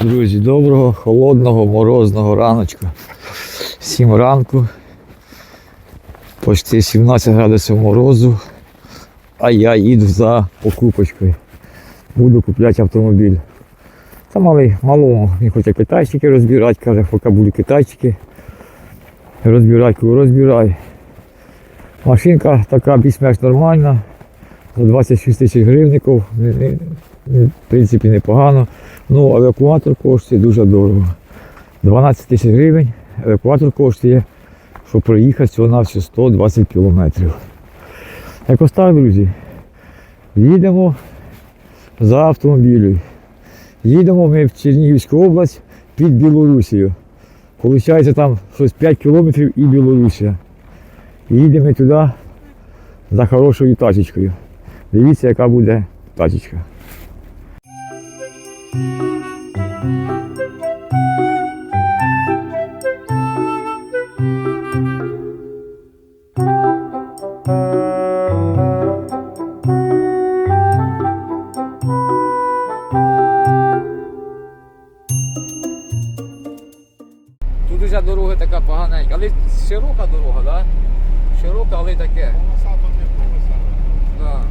Друзі, доброго, холодного, морозного раночку. Сім ранку. Почти 17 градусів морозу. А я їду за покупочкою. Буду купляти автомобіль. Та малий, малому. Він хоче китайчики розбирати, каже, поки буду китайчики. Розбирати, кажу, розбирай. Машинка така більш-менш нормальна. За 26 тисяч гривників. Не- В принципі, непогано. Ну, евакуатор коштує дуже дорого. 12 тисяч гривень. Евакуатор коштує, щоб проїхати всього на всього 120 кілометрів. Якось так, друзі. Їдемо за автомобілем. Їдемо ми в Чернігівську область під Білорусію. Получається там щось 5 кілометрів і Білорусія. Їдемо туди за хорошою тачечкою. Дивіться, яка буде тачечка. Тут уже дорога така поганенька, але широка дорога, да? Широка, але таке. Полоса тут не полоса. Да.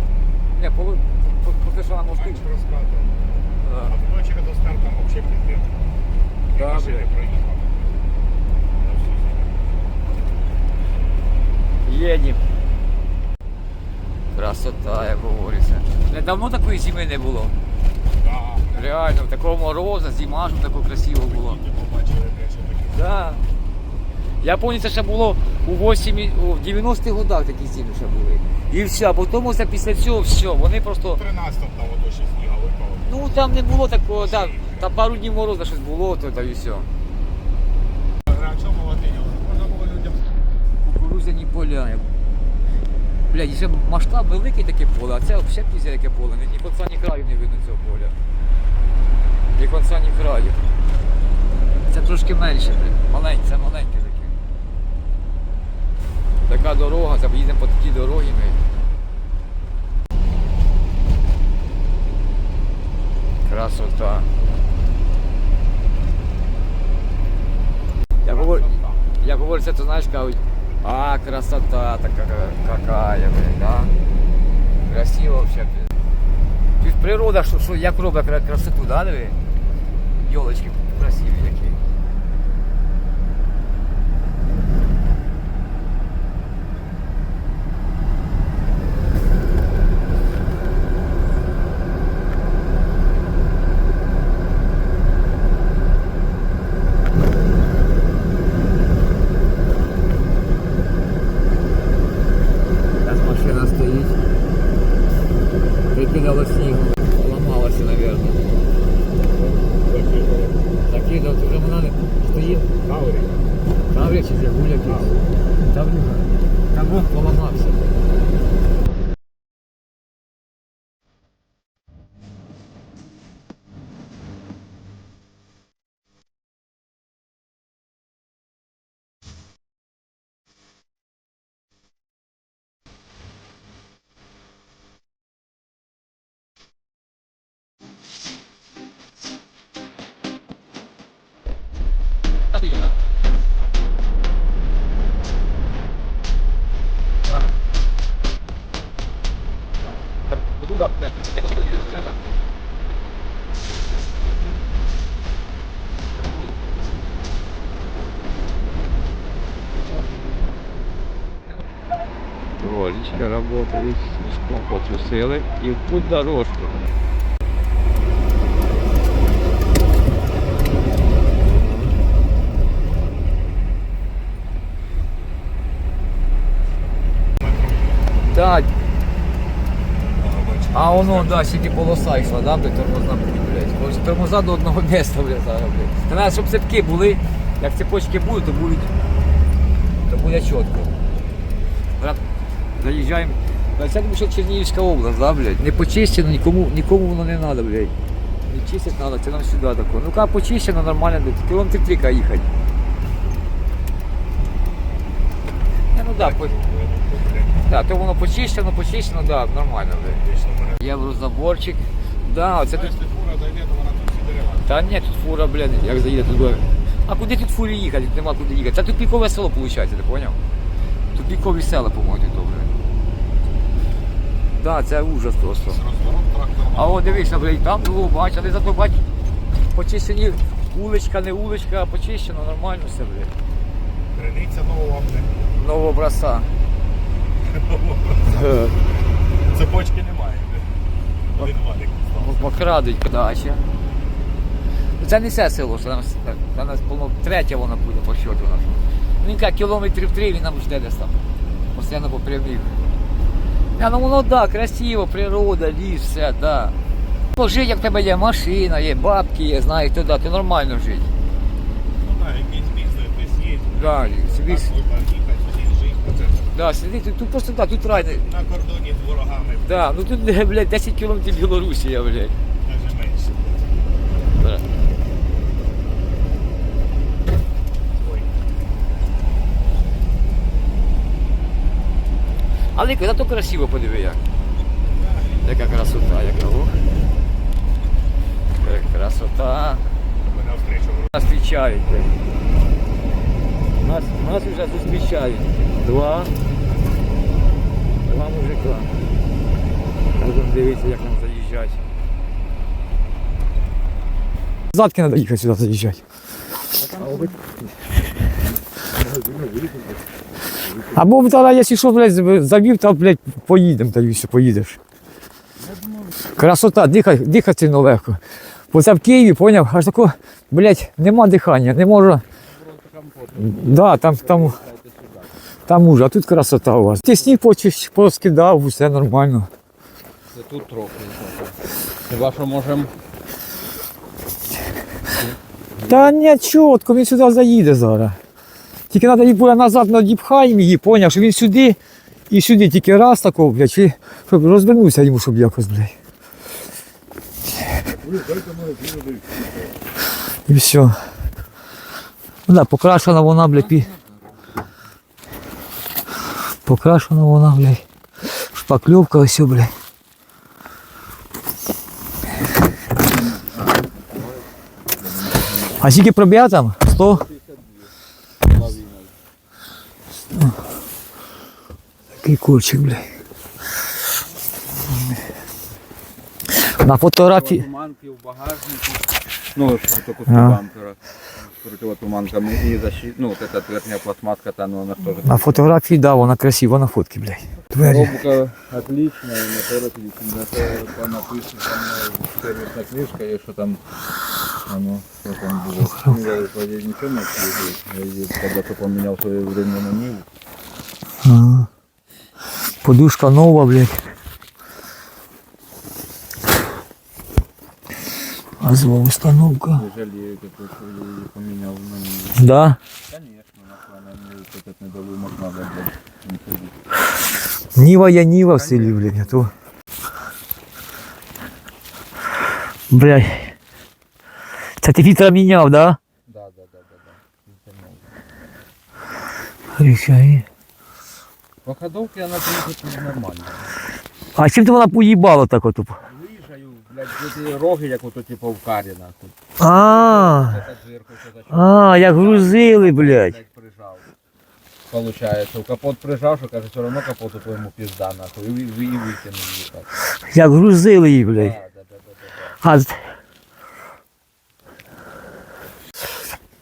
Не, по, по, по, те, що на мосту. Менш. Да. А тут вечора до старту взагалі піздець. Да, машини проїхали. Їдем. Красота, як говориться. Недавно такої зими не було. Да. Реально, такого мороза, зима ж тако красиво було. Побачили, що таке. Да. Я пам'ятаю, це ще було у 8, у 90-х годах такі зими ще були. І все, а потім ось після цього все, вони просто. 13 там ото ще сніга випало. Ну там не було такого, там, там пару днів мороза щось було, то та і все. А чому молодий? Можна було людям Кукурузяні поля. Блядь, і ще масштаб великий таке поле, а це взагалі пізня яке поле. Ні конца, ні краю не видно цього поля. Ні конца, ні краю. Це трошки менше, блядь. Маленьке, це маленьке. Така дорога, їдемо по такій дорогі ми. Красота. Я говорю, я говорю, це ти знаєш, кажуть, а, красота така какая, блин, да? Красиво. Тут природа, що, що як робить красоту, да, диви? Йолочки красиві Роличка работает, слишком потрусили і в путь дорожку. Так, а воно, да, сіті полоса йшла, да, блядь, тормозна путь, блядь. Короче, тормоза до одного місця, блядь, зараз, блядь. Треба, щоб цепки були, як цепочки будуть, то будуть, то буде чітко. Заїжджаємо. Це тому що Чернігівська область, да, блядь. Не почищено, нікому, нікому воно не треба, блядь. Не чистити треба, це нам сюди тако. Ну ка почищено, нормально, блядь. Кілометр три ка їхати. Ну да, да, то воно почищено, почищено, да, нормально. Єврозаборчик. Да, оце тут фура зайде, то вона тут всі дерева Та ні, тут фура, блін, як заїде тут. буде. А куди тут фурі їхати? Тут нема куди їхати. Це тупікове село виходить, ти поняв? Тупікові села, по-моєму, тут добре. Так, да, це ужас просто. А от дивися, блядь, там було, бач, але зато бач, почищені вуличка, не вуличка, а почищено, нормально все, блядь. Криниця нова, блядь. Нового образця. Цепочки немає. Один валік. Покрадуть. Ну, Це не все село, що там, нас повно третє воно буде по счету у нас. Ну, Він каже, кілометрів три він нам жде десь там. Постійно по прямій. А, ну воно да, красиво, природа, ліс, все, да. Ну, жити, як в тебе є машина, є бабки, є, знаєш, то да, ти нормально жити. Ну так, якийсь бізнес, хтось є. Да, собі, Так можна їхати, сидіти, жити. Оце да, сиди, тут, просто да, тут рай. На кордоні з ворогами, Да, ну тут, блядь, 10 кілометрів Білорусія, блядь. навіть менше. Да. Але коли то красиво подиви як. Яка красота, яка ох. Красота. Нас зустрічають. Нас, нас вже зустрічають. Два. Два мужика. Будемо дивитися, як нам заїжджати. Задки треба їхати сюди заїжджати. Або зараз, якщо що, блядь, завів, то, блядь, поїдемо, та все, поїдеш. Красота, дихай, дихати ну легко. Бо це в Києві, поняв, аж тако, блядь, нема дихання, не можу. Да, там, там, там уже, а тут красота у вас. Ти сніг поскидав, все нормально. Це тут трохи. Хіба що можемо. Та ні, чітко, він сюди заїде зараз. Тільки треба буде назад надіпхаємо її, поняв, що він сюди і сюди тільки раз такого, блядь, чи, щоб розвернувся йому, щоб якось, блядь. І все. Да, покрашена вона, блядь, пі... Покрашена вона, блядь. Шпакльовка ось, блядь. А скільки пробіга там? 100? Такий курчик, блядь. На фотографії. Туманки в багажнику. Ну, що тільки А. бампера. Противотуманками і защит, ну, вот эта верхняя пластмасска, та, ну, она тоже. На фотографії, да, вона красива на фотки, блядь. Двері. Коробка отличная, мотор отличный. Это там написано, там э, сервисная книжка, и что там, оно, что там было. Ну, я вроде ничего не отслеживаю. Я когда-то поменял в свое время на Ниву. Ага. Подушка нова, блядь. Газова установка. Не жалею, какой что я ее поменял на Ниву. Да. Конечно, нахуй она мне вот этот недолумок надо, блядь, не ходить. Ніва я Ніва в селі, блядь, а то. Блядь. Це ти фільтра міняв, да? Да, да, да, да, да. Рішай. По ходовке она, в принципе, нормальна. А чим ти вона поїбала так от? Блядь, ці роги, як ото типу в карі, нахуй. А, Це а, як грузили, блядь. блядь, прижав. Получається, в капот прижав, що каже, все одно капоту твоєму пізда, нахуй, і, і, і витягнув її так. Як грузили її, блядь. да, да, да, да. А, з-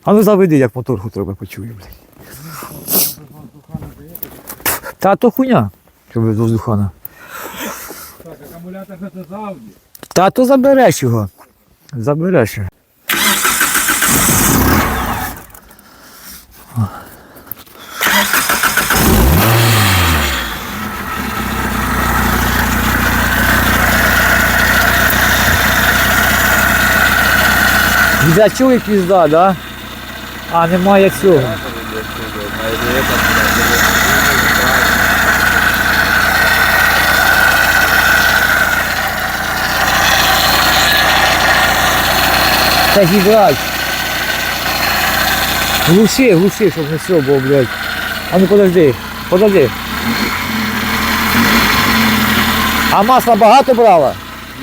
а ну заведи, як моторку треба почую, блядь. Та то хуйня, що без воздухана. Так, акумулятор це завжди. Та то забереш його. Забереш його. Для чого пізда, да? А, немає цього. Гідрач. Глуши, глуши, щоб не все було, блядь. А ну подожди, подожди. А масла багато брала?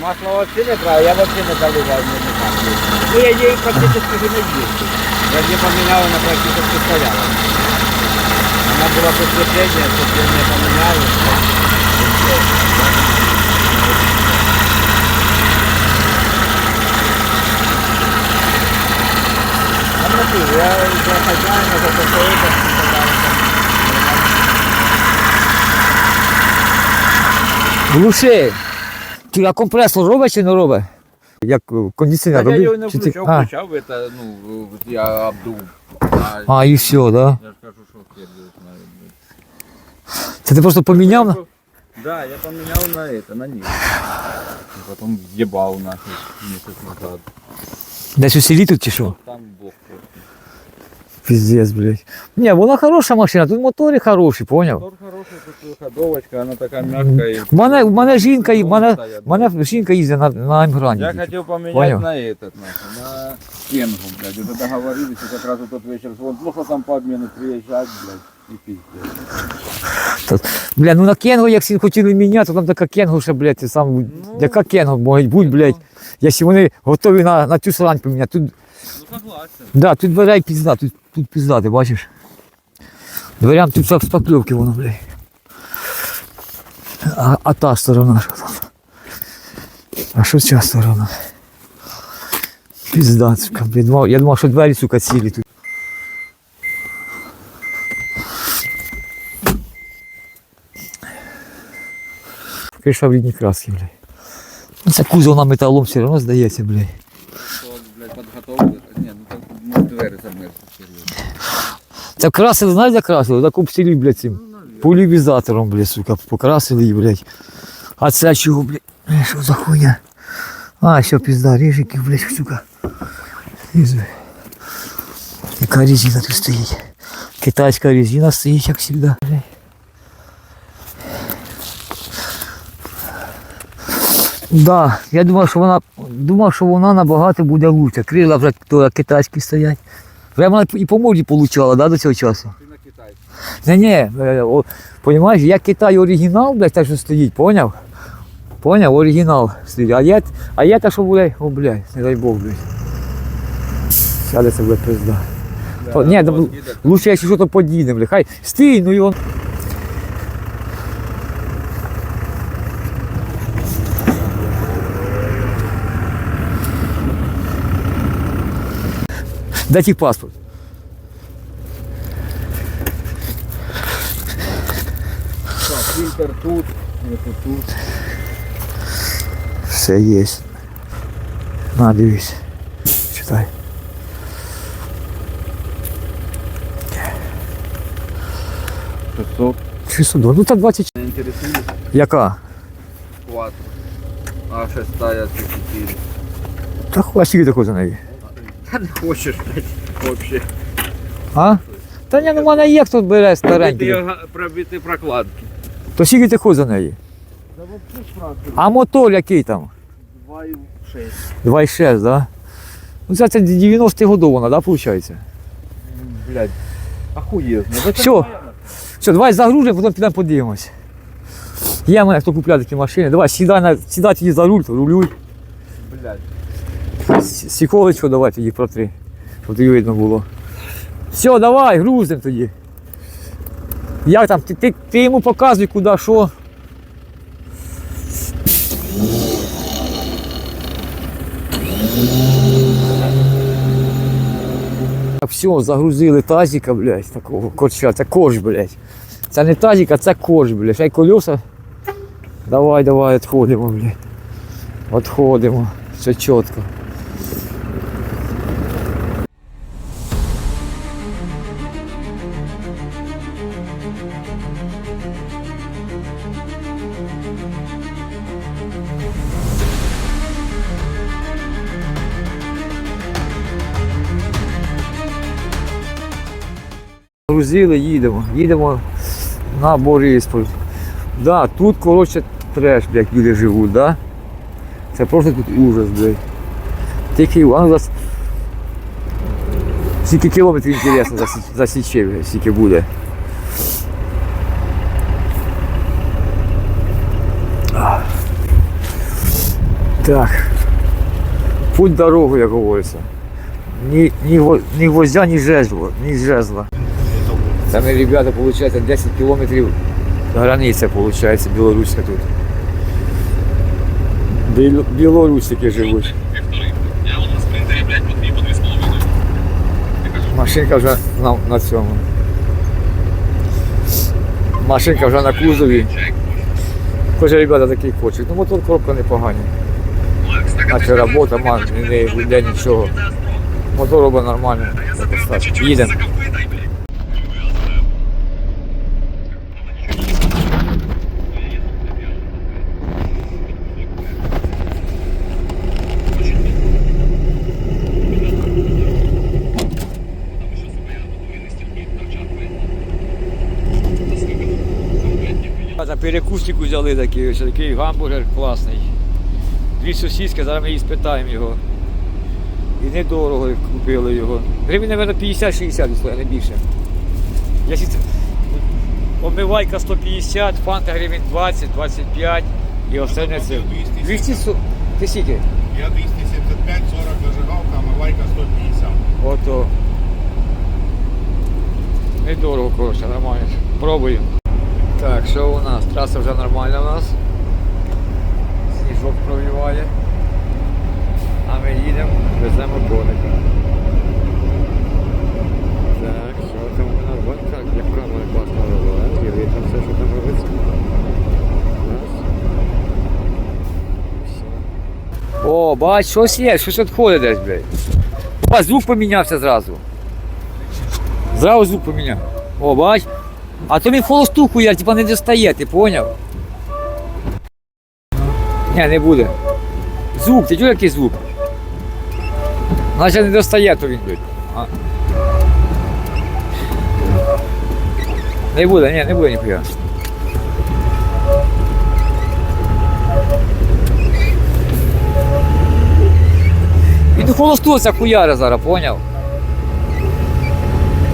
Масло вообще не брав, я вообще не не знаю. Ну, я ей практически же не ездил. Я не поменял, она практически стояла. Она была подцепление, сцепление поменяли. А смотри, я за хозяина, за такое Глуши. Ти, а компресор робить чи не робить? Як кондиціонер Я його робив? не Чи ти- включав, А, включав, это, ну, я обдув. А, а, і все, да? Я ж кажу, що хер його знає, блядь. Це ти просто поміняв? на- Да, я поменял на это, на них. И потом ебал нахуй месяц назад. Десь у селі тут чи що? Там бог Піздець, блядь. Ні, вона хороша машина, тут мотори хороші, поняв? Мотор хороший, тут ходовочка, она такая мягкая. У мене, у мене жінка, мене, мене жінка їздить на, на Емграні. Я хотел поменять Понял. на этот, нахуй, на Кенгу, блядь. Уже договорились, и как раз в тот вечер звон. Плохо там по обмену приезжать, блядь, и пиздец. Бля, ну на Кенгу, як всі хотіли міняти, то там така Кенгу ще, блядь, ти сам, яка Кенгу може бути, блядь, якщо вони готові на, на цю срань поміняти. Тут, Ну да, тут дверей пізда, тут, тут пізда, ти бачиш? Дверям тут все шпакльовки воно, блядь. А, а та сторона що там? А що ця сторона? Пізда, сука, блядь, думав- я думав, що двері, сука, цілі тут. Криша в рідній краски, блядь. Ну, Це кузов на металом все одно здається, блядь. Что, блядь, ну там ну, двери замерзли, серьезно. Це красили, знаєш, як красили? Так обстілі, блядь, цим полівізатором, блядь, сука, покрасили її, блядь. А це чого, блядь? Е, Що за хуйня? А, що пізда, режики, блядь, сука. Ізви. Яка резина тут стоїть? Китайська резина стоїть, як завжди. Да, я думав, що вона думав, що вона набагато буде лучше. Крила вже то, китайські стоять. Вже вона і по моді получала, да, до цього часу. Ты на Китай. Не, ні, е, о, понімаєш, як Китай оригінал, блядь, так що стоїть, поняв? Поняв, оригінал стоїть. А є, а є те, що буде, о, блядь, не дай Бог, блядь. Сяде це, блядь, пизда. То, ні, да, лучше, якщо щось подійне, блядь, хай стій, ну і його. Де ті паспорт? Так, фильтр тут, это тут. Все є. На, дивись. Читай. Шестьсот. 600. Ну так 20. Меня интересует Яка? квад. А шестая це 4. Та хуй, а скільки такого за неї? Та не хочеш, блядь, вообще. А? Та ні, ну в мене є хто бере Пробити, старенький. пробити прокладки. То скільки ти хочеш за неї? Спрашиваю. А мотор який там? 2,6. 2,6, да? Ну це, це 90 годов вона, да, виходить? Блядь, охуєзно. Да це Все, давай загружимо, потім підемо подивимось. Є в мене хто купляє такі машини. Давай, сідай, на, сідай тоді за руль, то рулюй. Блядь. С- Сіколочку давай тоді протри, щоб тобі видно було. Все, давай, грузимо тоді. Як там, ти, ти, ти йому показуй, куди, що. Все, загрузили тазика, блядь, такого корча, це корж, блядь. Це не тазик, а це корж, блядь. Ще й колеса. Давай, давай, відходимо, блядь. Відходимо. Все чітко. Грузили, їдемо. Їдемо на Борисполь. Да, тут, коротше, треш, блядь, люди живуть, да? Це просто тут ужас, блядь. Тільки а ну, зас... Скільки кілометрів інтересно засі- засіче, блядь, скільки буде. Так. Путь дорогу, як говориться. Ні, ні, ні гвоздя, ні жезла. Ні жезла. Ми, ребята, виходить, 10 кілометрів границя, виходить, білоруська тут. Біл, білорусики живуть. Машинка вже на, на цьому. Машинка вже на кузові. Каже, ребята такий хочуть. Ну мотор коробка непогані. Наче робота, ман, не йде нічого. Мотор робить нормально. Їдемо. За перекусик взяли такий, ось такий гамбургер класний. Дві сосиски, зараз ми її спитаємо його. І недорого купили його. Гривень, мабуть, 50-60 не більше. Якщо це- Обмивайка 150, фанта гривень 20, 25 і остальне це. 200 су- Ти скільки? Я 275, 40 зажигалка, а мивайка 150. Ото. Недорого, коротше, нормально. Пробуємо. Так, що у нас? Траса вже нормальна у нас. Сніжок пробиває. А ми їдемо, веземо коника. Так, що там у нас? Вон так, як камера класно робила. І видно все, що там робиться. О, бач, щось є, щось відходить десь, блядь. О, звук помінявся зразу. Зразу звук поміняв. О, бач. А то він холостуху я, типа не достає, ти поняв? Ні, не буде. Звук, ти чуєш який звук? Значить не достає, то він блядь. А. Не буде, ні, не буде ніхуя. Він до холостуця хуяра зараз, поняв?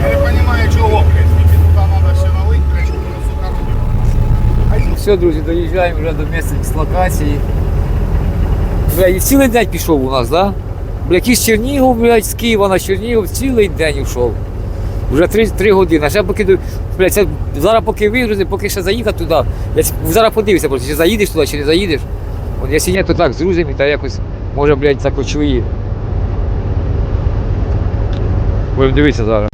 Я не розумію, чого, блядь. Скільки туди треба все налить, блядь, щоб воно, сука, робило. Все, друзі, доїжджаємо вже до місця дислокації. Бля, і цілий день пішов у нас, да? Бля, якийсь Чернігов, блядь, з Києва на Чернігов, цілий день йшов. Вже три, три години. А ще поки блядь, це, зараз поки вигрузи, поки ще заїхати туди. Я зараз подивися, просто, чи заїдеш туди, чи не заїдеш. От якщо ні, то так, з друзями, та якось, може, блядь, закочує. Будемо дивитися зараз.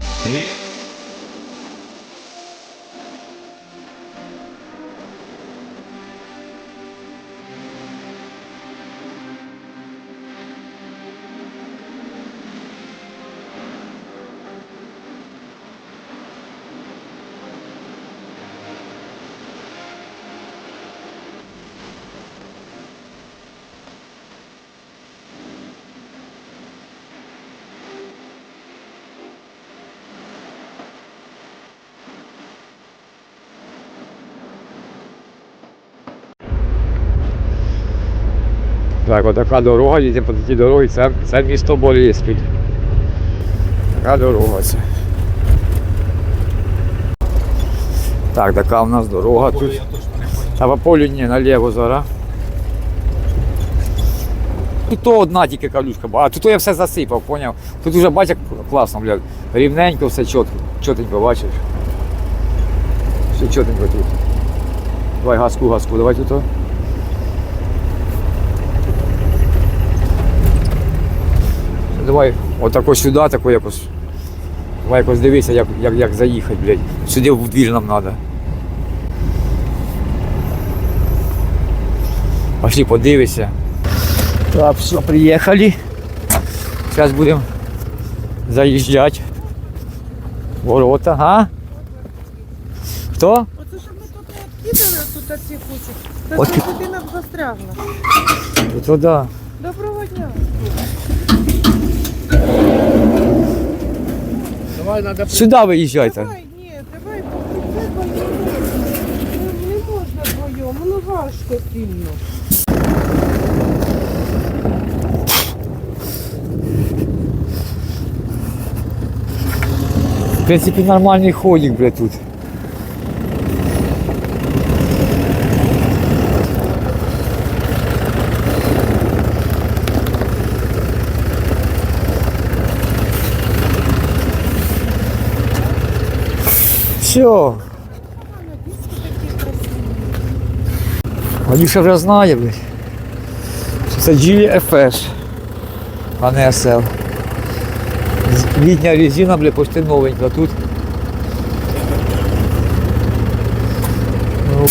Так, отака дорога, їдемо по такій дорозі, це, це місто Бориспіль. Така дорога це. Так, така в нас дорога тут. Та по полю ні, наліво зараз. Тут то одна тільки калюшка, а тут я все засипав, поняв? Тут вже бачиш, класно, блядь. Рівненько, все чітко, чотенько, бачиш. Все чотенько тут. Давай газку, газку, давай тут. Давай отако сюди, тако якось. Давай якось дивися, як, як, як заїхати, блядь. Сюди в двір нам треба. Пошли подивися. Так, все, приїхали. Зараз будемо заїжджати. Ворота, а? Хто? Оце щоб ми тут відкидали тут ці кучі. От- Та людина б застрягла. Ото да. Доброго дня. Давай, треба Сюди виїжджайте. Давай, ні, давай по прицепам не, не можна вдвоєм, воно важко сильно. В принципі, нормальний ходик, блядь, тут. Все. Вадюша вже знає, блядь. що Це Geely FS, а не SL. Літня резина, блядь, почти новенька тут. Ну.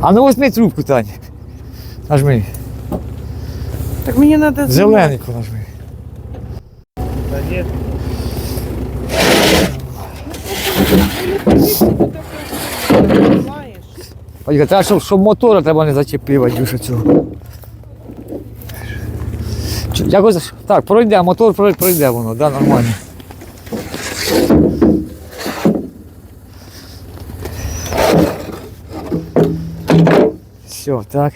А ну возьми трубку, Тань. Нажми. Так мені треба Зелененьку нажми. Да нет. Знаєш? Треба, щоб, щоб мотора треба не зачепив, Вадюша, цього. Якось, так, пройде, мотор пройде, пройде воно, да, нормально. Все, так.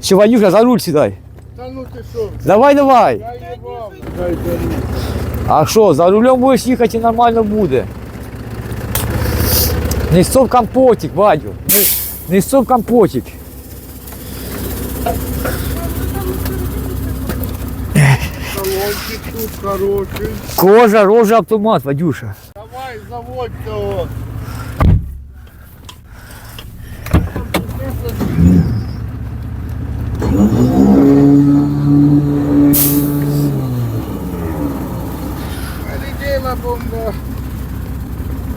Все, Вадюша, за руль сідай. Та ну ти що, Давай, давай. я їбав. А що, за рулем будеш їхати і нормально буде. Не сов компотик, Вадю. Не, не сов компотик. Тут хороший. Кожа, рожа, автомат, Вадюша. Давай, заводь того.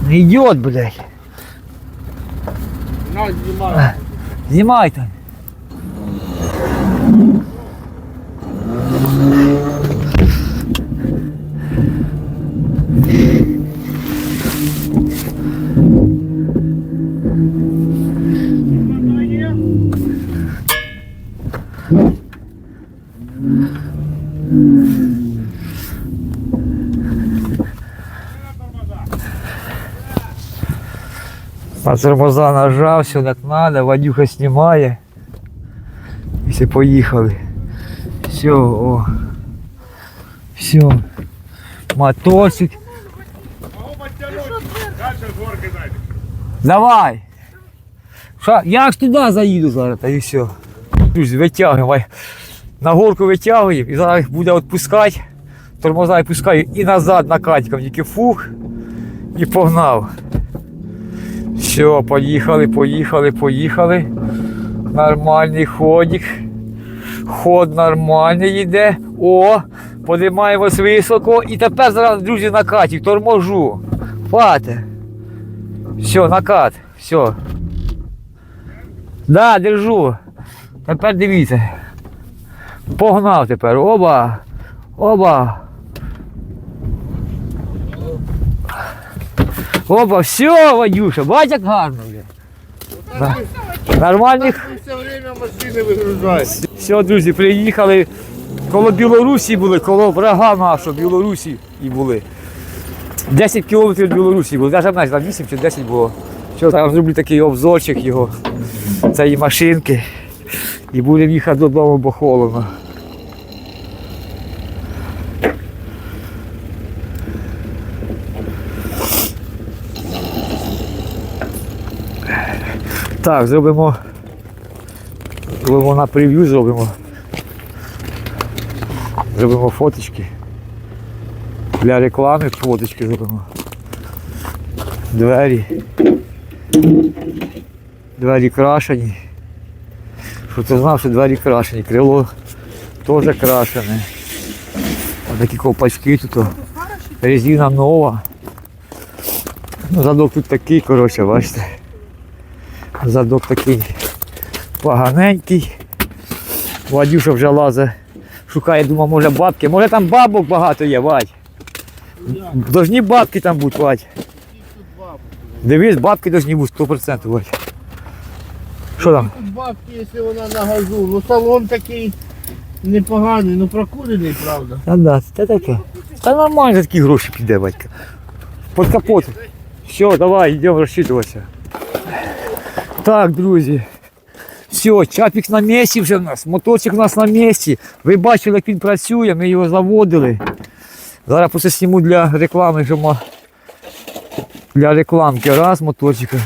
Не идет, блядь. На, На тормоза нажав, все так надо, Вадюха знімає. І все поїхали. Все, о. Все. Мотосик. Давай. Ша, я аж туди заїду зараз, та і все. Друзі, витягуємо. На горку витягуємо і зараз буде відпускати. Тормоза відпускаю і назад накатиком, тільки фух і погнав. Все, поїхали, поїхали, поїхали. Нормальний ходик. Ход нормальний йде. О, подимаємось високо. І тепер зараз, друзі, накатів, торможу. Фате. Все, накат. Все. Да, держу. Тепер дивіться. Погнав тепер. Оба. Оба. Опа, все, Вадюша, бать як гарно. Да. Нормальних. Все друзі, приїхали. Коло Білорусі були, коло врага нашого Білорусі і були. 10 кілометрів від Білорусі були, навіть менше, там 8 чи 10 було. Що зараз зроблю такий обзорчик його, цієї машинки. І будемо їхати додому, бо холодно. Так, зробимо. Зробимо на прев'ю, зробимо. Зробимо фоточки. Для реклами фоточки зробимо. Двері. Двері крашені. Що ти знав, що двері крашені. Крило теж крашене. Ось такі ковпачки тут. Резина нова. Ну, задок тут такий, коротше, бачите. Задок такий поганенький. Вадюша вже лазить. Шукає, думав, може бабки. Може там бабок багато є, Вадь. Должні бабки там бути, Вадь. Дивись, бабки должні бути 100%, Вадь. Що там? Бабки, якщо вона на газу. Ну салон такий непоганий, ну прокурений, правда. Та да, це таке. Та нормально за такі гроші піде, батька. Під капот. Все, давай, йдемо розчитуватися. Так, друзі. Все, чапік на місці вже в нас, моточок у нас на місці. Ви бачили, як він працює, ми його заводили. Зараз просто сніму для реклами вже для рекламки. Раз, моточка.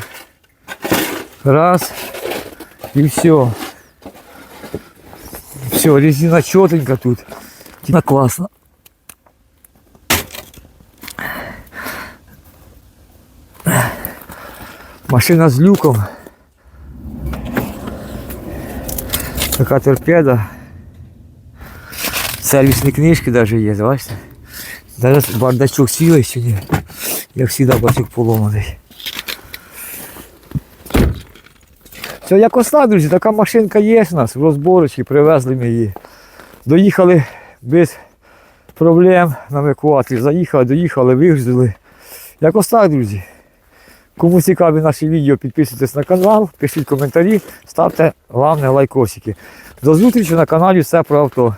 Раз. І все. Все, резина чотенька тут. Вона класна. Машина з люком. Така торпеда. Сервісні книжки навіть є, бачите? Зараз бардачок цілий чи ні? Як завжди бачок поломаний. Все, якось так, друзі, така машинка є у нас в розборочці, привезли ми її. Доїхали без проблем на евакуаторі. Заїхали, доїхали, вигрузили. Якось так, друзі. Кому цікаві наші відео, підписуйтесь на канал, пишіть коментарі, ставте головне лайкосики. До зустрічі на каналі Все про авто.